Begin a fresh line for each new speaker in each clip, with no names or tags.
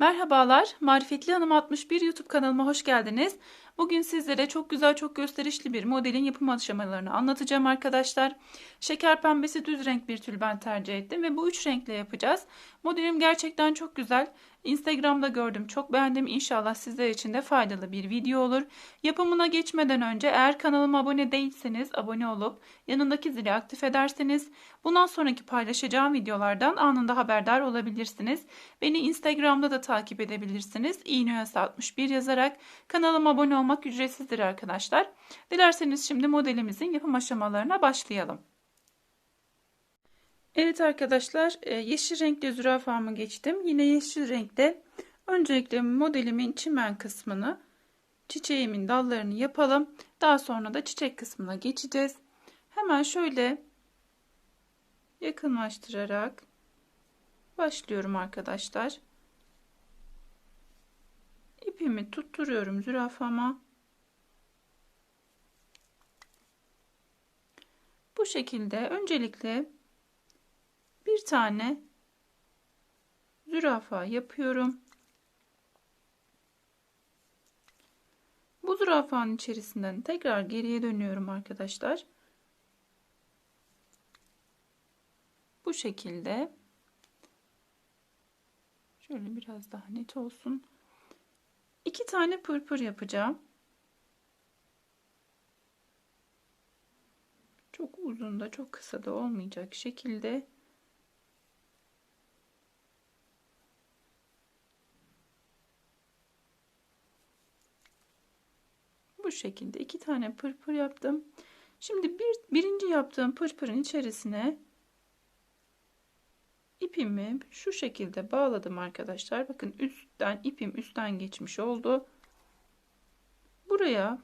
Merhabalar, Marifetli Hanım 61 YouTube kanalıma hoş geldiniz. Bugün sizlere çok güzel, çok gösterişli bir modelin yapım aşamalarını anlatacağım arkadaşlar. Şeker pembesi düz renk bir tül ben tercih ettim ve bu üç renkle yapacağız. Modelim gerçekten çok güzel. Instagram'da gördüm, çok beğendim. İnşallah sizler için de faydalı bir video olur. Yapımına geçmeden önce eğer kanalıma abone değilseniz abone olup yanındaki zili aktif ederseniz bundan sonraki paylaşacağım videolardan anında haberdar olabilirsiniz. Beni Instagram'da da takip edebilirsiniz. İğneyası 61 yazarak kanalıma abone olmak ücretsizdir arkadaşlar. Dilerseniz şimdi modelimizin yapım aşamalarına başlayalım. Evet arkadaşlar e, yeşil renkli zürafamı geçtim. Yine yeşil renkte öncelikle modelimin çimen kısmını çiçeğimin dallarını yapalım. Daha sonra da çiçek kısmına geçeceğiz. Hemen şöyle yakınlaştırarak başlıyorum arkadaşlar. İpimi tutturuyorum zürafama. Bu şekilde öncelikle bir tane zürafa yapıyorum. Bu zürafanın içerisinden tekrar geriye dönüyorum arkadaşlar. Bu şekilde şöyle biraz daha net olsun. İki tane pırpır yapacağım. Çok uzun da çok kısa da olmayacak şekilde bu şekilde iki tane pırpır yaptım. Şimdi bir, birinci yaptığım pırpırın içerisine ipimi şu şekilde bağladım arkadaşlar. Bakın üstten ipim üstten geçmiş oldu. Buraya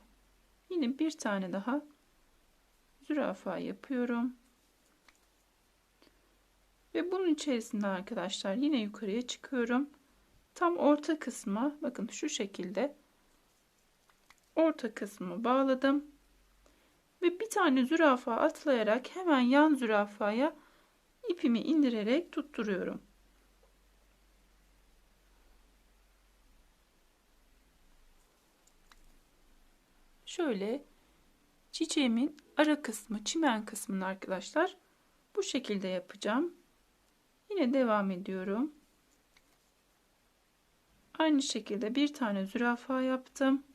yine bir tane daha zürafa yapıyorum. Ve bunun içerisinde arkadaşlar yine yukarıya çıkıyorum. Tam orta kısma bakın şu şekilde orta kısmı bağladım. Ve bir tane zürafa atlayarak hemen yan zürafaya ipimi indirerek tutturuyorum. Şöyle çiçeğimin ara kısmı, çimen kısmını arkadaşlar bu şekilde yapacağım. Yine devam ediyorum. Aynı şekilde bir tane zürafa yaptım.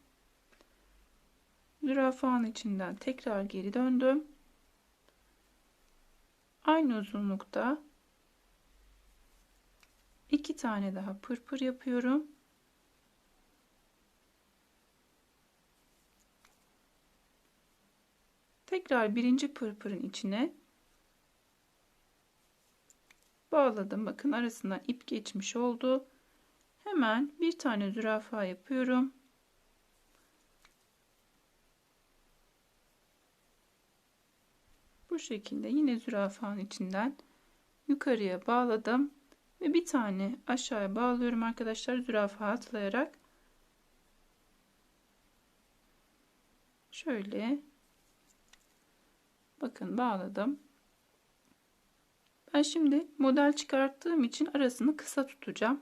Zürafanın içinden tekrar geri döndüm. Aynı uzunlukta iki tane daha pırpır yapıyorum. Tekrar birinci pırpırın içine bağladım. Bakın arasından ip geçmiş oldu. Hemen bir tane zürafa yapıyorum. Şekilde yine zürafanın içinden yukarıya bağladım ve bir tane aşağıya bağlıyorum arkadaşlar zürafa atlayarak. Şöyle bakın bağladım. Ben şimdi model çıkarttığım için arasını kısa tutacağım.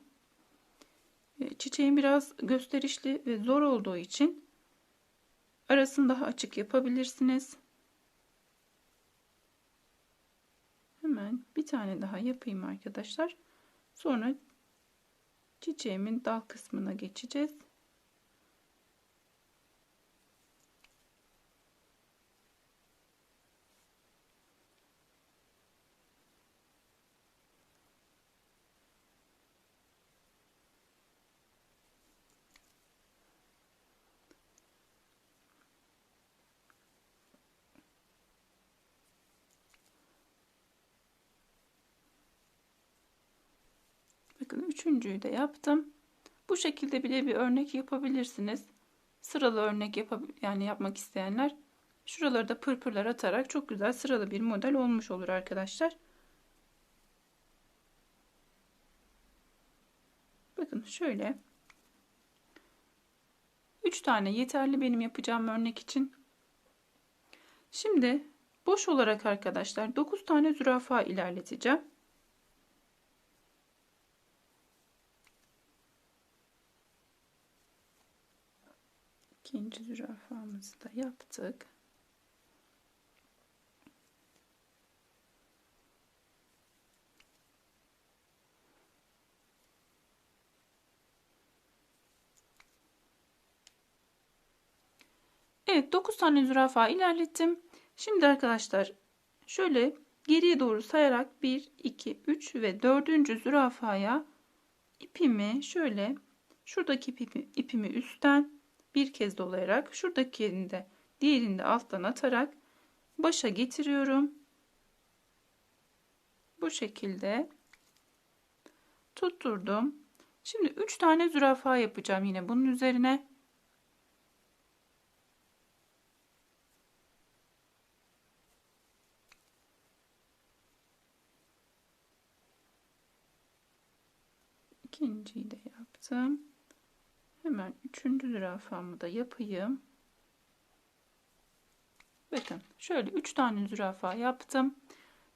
E, çiçeğin biraz gösterişli ve zor olduğu için arasını daha açık yapabilirsiniz hemen bir tane daha yapayım arkadaşlar. Sonra çiçeğimin dal kısmına geçeceğiz. Bakın üçüncüyü de yaptım. Bu şekilde bile bir örnek yapabilirsiniz. Sıralı örnek yapab yani yapmak isteyenler şuraları da pırpırlar atarak çok güzel sıralı bir model olmuş olur arkadaşlar. Bakın şöyle. 3 tane yeterli benim yapacağım örnek için. Şimdi boş olarak arkadaşlar 9 tane zürafa ilerleteceğim. İkinci zürafamızı da yaptık. Evet 9 tane zürafa ilerlettim. Şimdi arkadaşlar şöyle geriye doğru sayarak 1, 2, 3 ve 4. zürafaya ipimi şöyle şuradaki ipimi, ipimi üstten bir kez dolayarak şuradaki de diğerini de alttan atarak başa getiriyorum. Bu şekilde tutturdum. Şimdi 3 tane zürafa yapacağım yine bunun üzerine. ikinciyi de yaptım. Hemen üçüncü zürafamı da yapayım. Bakın şöyle üç tane zürafa yaptım.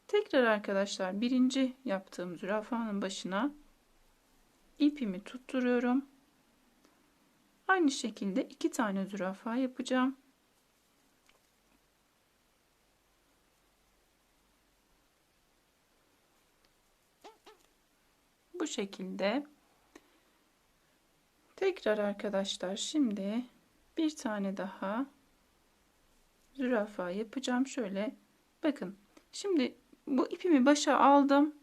Tekrar arkadaşlar birinci yaptığım zürafanın başına ipimi tutturuyorum. Aynı şekilde iki tane zürafa yapacağım. Bu şekilde tekrar arkadaşlar şimdi bir tane daha zürafa yapacağım. Şöyle bakın. Şimdi bu ipimi başa aldım.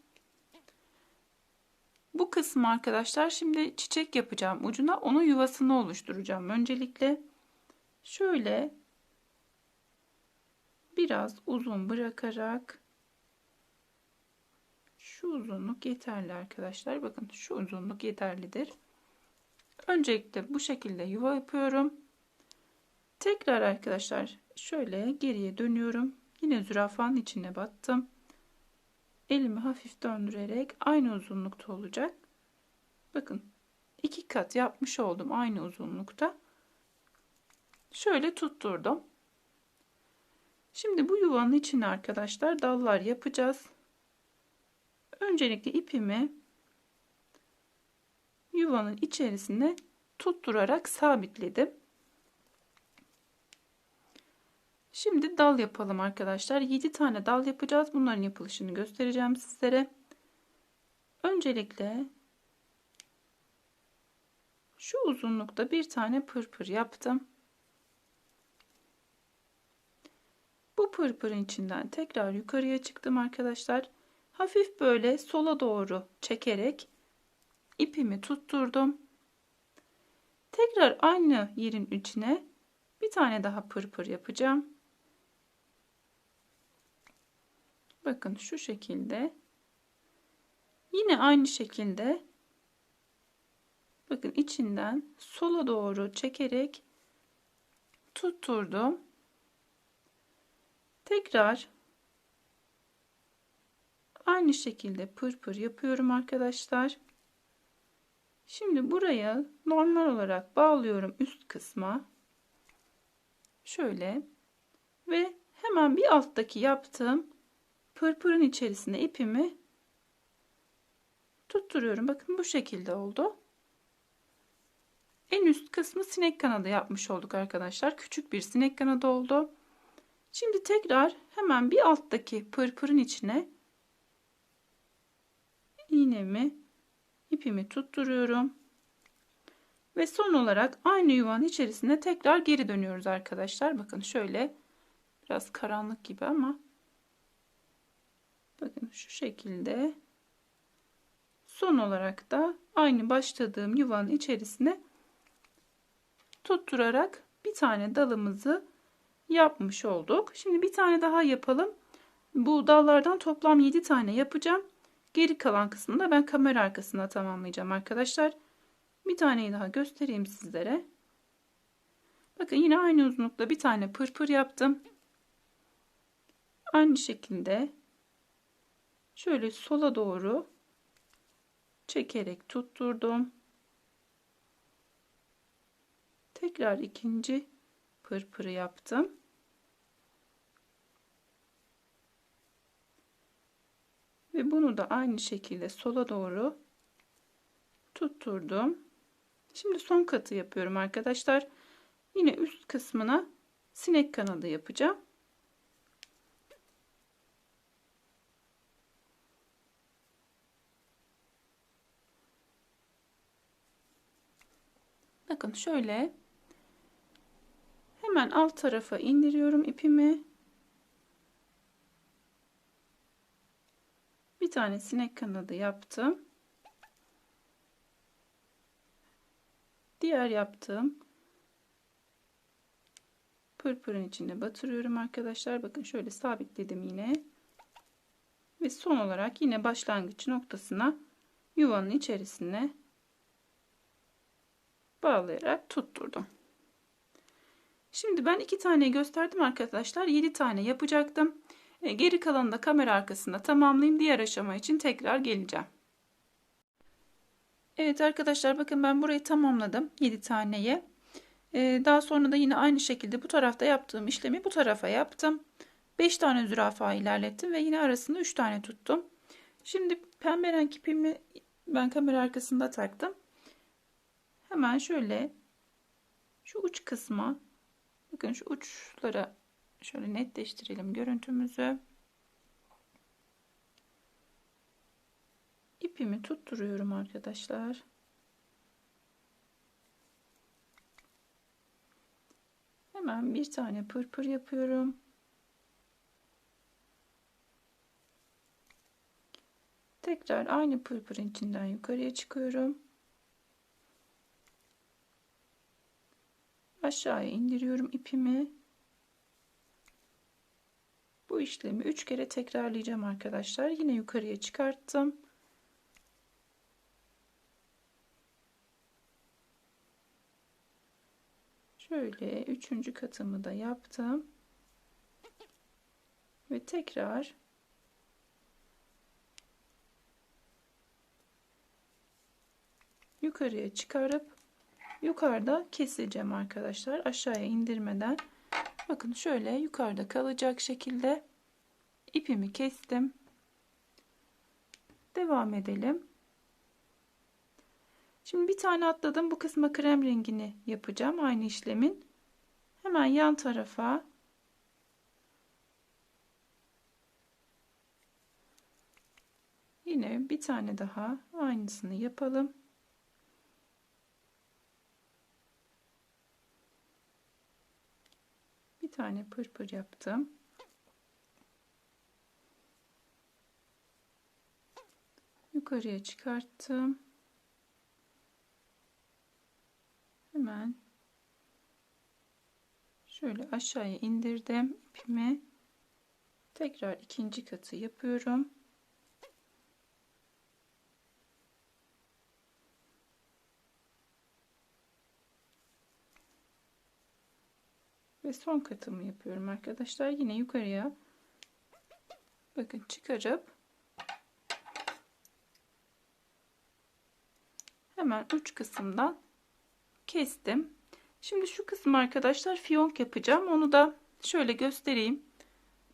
Bu kısmı arkadaşlar şimdi çiçek yapacağım ucuna. Onun yuvasını oluşturacağım öncelikle. Şöyle biraz uzun bırakarak şu uzunluk yeterli arkadaşlar. Bakın şu uzunluk yeterlidir. Öncelikle bu şekilde yuva yapıyorum. Tekrar arkadaşlar şöyle geriye dönüyorum. Yine zürafanın içine battım. Elimi hafif döndürerek aynı uzunlukta olacak. Bakın iki kat yapmış oldum aynı uzunlukta. Şöyle tutturdum. Şimdi bu yuvanın içine arkadaşlar dallar yapacağız. Öncelikle ipimi yuvanın içerisine tutturarak sabitledim. Şimdi dal yapalım arkadaşlar. 7 tane dal yapacağız. Bunların yapılışını göstereceğim sizlere. Öncelikle şu uzunlukta bir tane pırpır yaptım. Bu pırpırın içinden tekrar yukarıya çıktım arkadaşlar hafif böyle sola doğru çekerek ipimi tutturdum. Tekrar aynı yerin içine bir tane daha pırpır yapacağım. Bakın şu şekilde. Yine aynı şekilde bakın içinden sola doğru çekerek tutturdum. Tekrar Aynı şekilde pırpır yapıyorum arkadaşlar. Şimdi buraya normal olarak bağlıyorum üst kısma. Şöyle ve hemen bir alttaki yaptığım pırpırın içerisine ipimi tutturuyorum. Bakın bu şekilde oldu. En üst kısmı sinek kanadı yapmış olduk arkadaşlar. Küçük bir sinek kanadı oldu. Şimdi tekrar hemen bir alttaki pırpırın içine iğnemi ipimi tutturuyorum. Ve son olarak aynı yuvanın içerisine tekrar geri dönüyoruz arkadaşlar. Bakın şöyle biraz karanlık gibi ama bakın şu şekilde son olarak da aynı başladığım yuvanın içerisine tutturarak bir tane dalımızı yapmış olduk. Şimdi bir tane daha yapalım. Bu dallardan toplam 7 tane yapacağım. Geri kalan kısmını da ben kamera arkasına tamamlayacağım arkadaşlar. Bir taneyi daha göstereyim sizlere. Bakın yine aynı uzunlukta bir tane pırpır yaptım. Aynı şekilde şöyle sola doğru çekerek tutturdum. Tekrar ikinci pırpırı yaptım. Ve bunu da aynı şekilde sola doğru tutturdum. Şimdi son katı yapıyorum arkadaşlar. Yine üst kısmına sinek kanadı yapacağım. Bakın şöyle hemen alt tarafa indiriyorum ipimi. Bir tane sinek kanadı yaptım. Diğer yaptığım pırpırın içine batırıyorum arkadaşlar. Bakın şöyle sabitledim yine. Ve son olarak yine başlangıç noktasına yuvanın içerisine bağlayarak tutturdum. Şimdi ben iki tane gösterdim arkadaşlar. 7 tane yapacaktım. Geri kalanı da kamera arkasında tamamlayayım. Diğer aşama için tekrar geleceğim. Evet arkadaşlar bakın ben burayı tamamladım. 7 taneye. Ee, daha sonra da yine aynı şekilde bu tarafta yaptığım işlemi bu tarafa yaptım. 5 tane zürafa ilerlettim ve yine arasında 3 tane tuttum. Şimdi pembe renk ipimi ben kamera arkasında taktım. Hemen şöyle şu uç kısma bakın şu uçlara şöyle netleştirelim görüntümüzü. ipimi tutturuyorum arkadaşlar. Hemen bir tane pırpır yapıyorum. Tekrar aynı pırpırın içinden yukarıya çıkıyorum. Aşağıya indiriyorum ipimi. Bu işlemi 3 kere tekrarlayacağım arkadaşlar. Yine yukarıya çıkarttım. Şöyle üçüncü katımı da yaptım. Ve tekrar yukarıya çıkarıp yukarıda keseceğim arkadaşlar. Aşağıya indirmeden. Bakın şöyle yukarıda kalacak şekilde ipimi kestim. Devam edelim. Şimdi bir tane atladım. Bu kısma krem rengini yapacağım. Aynı işlemin. Hemen yan tarafa yine bir tane daha aynısını yapalım. Bir tane pırpır yaptım. Yukarıya çıkarttım. hemen şöyle aşağıya indirdim ipimi tekrar ikinci katı yapıyorum ve son katımı yapıyorum arkadaşlar yine yukarıya bakın çıkarıp hemen uç kısımdan kestim. Şimdi şu kısmı arkadaşlar fiyonk yapacağım. Onu da şöyle göstereyim.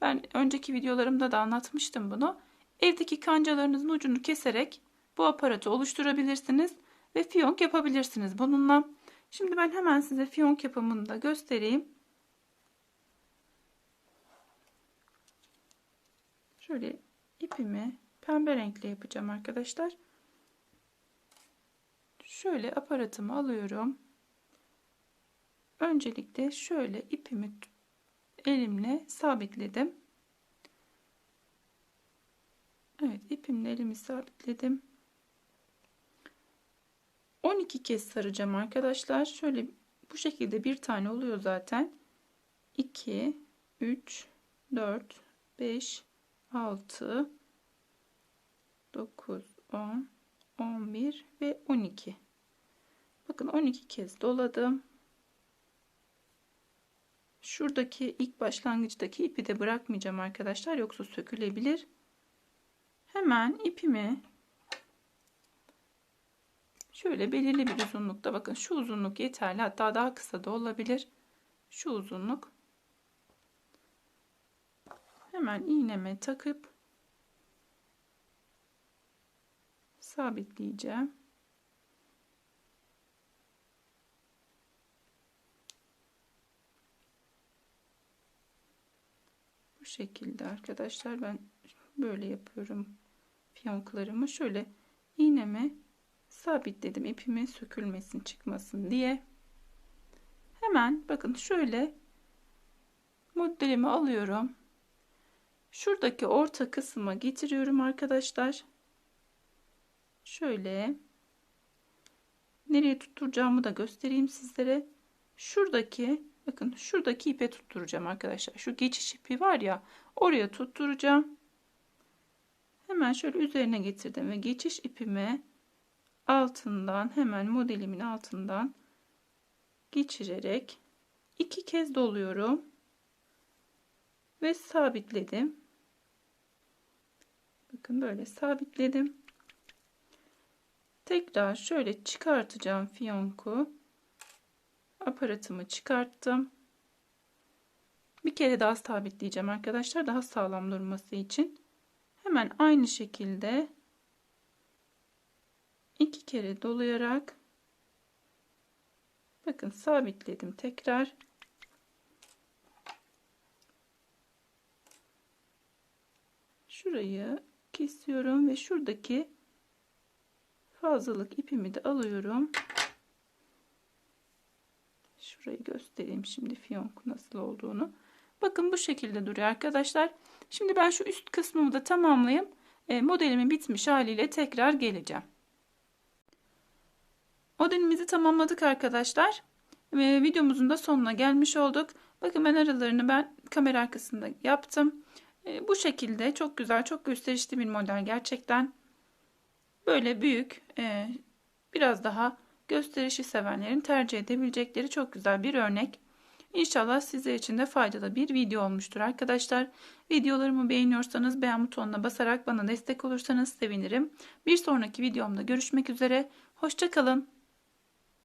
Ben önceki videolarımda da anlatmıştım bunu. Evdeki kancalarınızın ucunu keserek bu aparatı oluşturabilirsiniz ve fiyonk yapabilirsiniz bununla. Şimdi ben hemen size fiyonk yapımını da göstereyim. Şöyle ipimi pembe renkle yapacağım arkadaşlar. Şöyle aparatımı alıyorum öncelikle şöyle ipimi elimle sabitledim. Evet ipimle elimi sabitledim. 12 kez saracağım arkadaşlar. Şöyle bu şekilde bir tane oluyor zaten. 2 3 4 5 6 9 10 11 ve 12. Bakın 12 kez doladım. Şuradaki ilk başlangıçtaki ipi de bırakmayacağım arkadaşlar. Yoksa sökülebilir. Hemen ipimi şöyle belirli bir uzunlukta bakın şu uzunluk yeterli. Hatta daha kısa da olabilir. Şu uzunluk hemen iğneme takıp sabitleyeceğim. Bu şekilde arkadaşlar ben böyle yapıyorum fiyonklarımı. Şöyle iğneme sabitledim ipimi sökülmesin çıkmasın diye. Hemen bakın şöyle modelimi alıyorum şuradaki orta kısma getiriyorum arkadaşlar. Şöyle. Nereye tutturacağımı da göstereyim sizlere. Şuradaki bakın şuradaki ipe tutturacağım arkadaşlar. Şu geçiş ipi var ya oraya tutturacağım. Hemen şöyle üzerine getirdim ve geçiş ipimi altından hemen modelimin altından geçirerek iki kez doluyorum ve sabitledim. Bakın böyle sabitledim. Tekrar şöyle çıkartacağım fiyonku. Aparatımı çıkarttım. Bir kere daha sabitleyeceğim arkadaşlar daha sağlam durması için. Hemen aynı şekilde iki kere dolayarak bakın sabitledim tekrar şurayı kesiyorum ve şuradaki fazlalık ipimi de alıyorum. Şurayı göstereyim şimdi fiyonk nasıl olduğunu. Bakın bu şekilde duruyor arkadaşlar. Şimdi ben şu üst kısmımı da tamamlayayım. E, modelimin bitmiş haliyle tekrar geleceğim. Modelimizi tamamladık arkadaşlar. Ve videomuzun da sonuna gelmiş olduk. Bakın ben aralarını ben kamera arkasında yaptım e, bu şekilde çok güzel çok gösterişli bir model gerçekten böyle büyük e, biraz daha gösterişi sevenlerin tercih edebilecekleri çok güzel bir örnek. İnşallah sizler için de faydalı bir video olmuştur arkadaşlar. Videolarımı beğeniyorsanız beğen butonuna basarak bana destek olursanız sevinirim. Bir sonraki videomda görüşmek üzere. Hoşçakalın.